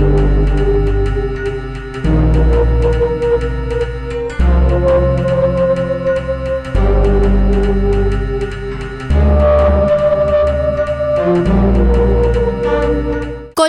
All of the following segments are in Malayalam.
thank you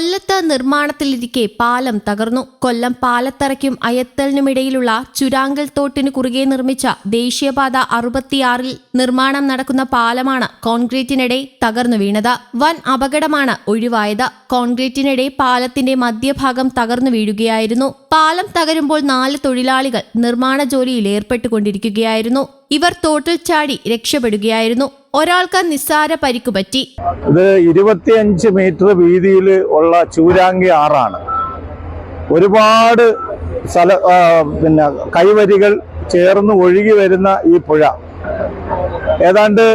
കൊല്ലത്ത് നിർമ്മാണത്തിലിരിക്കെ പാലം തകർന്നു. കൊല്ലം പാലത്തറയ്ക്കും അയത്തലിനുമിടയിലുള്ള ചുരാങ്കൽ തോട്ടിന് കുറുകെ നിർമ്മിച്ച ദേശീയപാത അറുപത്തിയാറിൽ നിർമ്മാണം നടക്കുന്ന പാലമാണ് കോൺക്രീറ്റിനിടെ തകർന്നു വീണത്. വൻ അപകടമാണ് ഒഴിവായത്. കോൺക്രീറ്റിനിടെ പാലത്തിന്റെ മധ്യഭാഗം തകർന്നു വീഴുകയായിരുന്നു. പാലം തകരുമ്പോൾ നാല് തൊഴിലാളികൾ നിർമ്മാണ ജോലിയിൽ ഏർപ്പെട്ടുകൊണ്ടിരിക്കുകയായിരുന്നു. ഇവർ തോട്ടിൽ ചാടി രക്ഷപ്പെടുകയായിരുന്നു. ഒരാൾക്ക് നിസ്സാര പരിക്കുപറ്റി ഇത് ഇരുപത്തിയഞ്ച് മീറ്റർ വീതിയിൽ ഉള്ള ചൂരാങ്കി ആറാണ്. ഒരുപാട് സ്ഥല പിന്നെ കൈവരികൾ ചേർന്ന് ഒഴുകി വരുന്ന ഈ പുഴ. ഏതാണ്ട്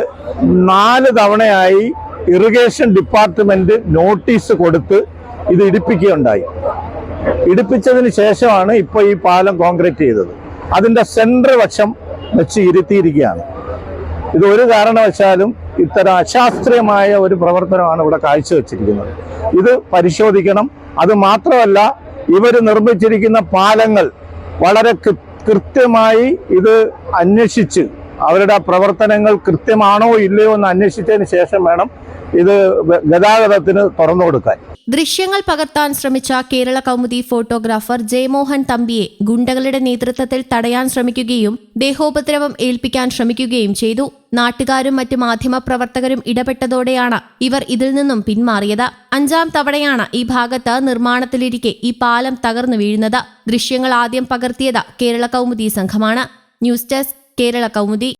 നാല് തവണയായി ഇറിഗേഷൻ ഡിപ്പാർട്ട്മെന്റ് നോട്ടീസ് കൊടുത്ത് ഇത് ഇടിപ്പിക്കുകയുണ്ടായി. ഇടിപ്പിച്ചതിന് ശേഷമാണ് ഇപ്പോൾ ഈ പാലം കോൺക്രീറ്റ് ചെയ്തത്. അതിന്റെ സെൻട്രൽ വശം വെച്ച് ഇരുത്തിയിരിക്കുകയാണ് ഇത് ഒരു കാരണവശാലും ഇത്തരം അശാസ്ത്രീയമായ ഒരു പ്രവർത്തനമാണ് ഇവിടെ കാഴ്ചവെച്ചിരിക്കുന്നത്. ഇത് പരിശോധിക്കണം. അത് മാത്രമല്ല ഇവർ നിർമ്മിച്ചിരിക്കുന്ന പാലങ്ങൾ വളരെ കൃത്യമായി ഇത് അന്വേഷിച്ച് അവരുടെ പ്രവർത്തനങ്ങൾ കൃത്യമാണോ ഇല്ലയോ എന്ന് അന്വേഷിച്ചതിന് ശേഷം വേണം ഇത് ഗതാഗതത്തിന് തുറന്നു കൊടുക്കാൻ. ദൃശ്യങ്ങൾ പകർത്താൻ ശ്രമിച്ച കേരള കൗമുദി ഫോട്ടോഗ്രാഫർ ജയമോഹൻ തമ്പിയെ ഗുണ്ടകളുടെ നേതൃത്വത്തിൽ തടയാൻ ശ്രമിക്കുകയും ദേഹോപദ്രവം ഏൽപ്പിക്കാൻ ശ്രമിക്കുകയും ചെയ്തു. നാട്ടുകാരും മറ്റു മാധ്യമപ്രവർത്തകരും ഇടപെട്ടതോടെയാണ് ഇവർ ഇതിൽ നിന്നും പിന്മാറിയത്. അഞ്ചാം തവണയാണ് ഈ ഭാഗത്ത് നിർമ്മാണത്തിലിരിക്കെ ഈ പാലം തകർന്നു വീഴുന്നത്. ദൃശ്യങ്ങൾ ആദ്യം പകർത്തിയത് കേരള കൗമുദി സംഘമാണ്. News desk Kerala Kaumudi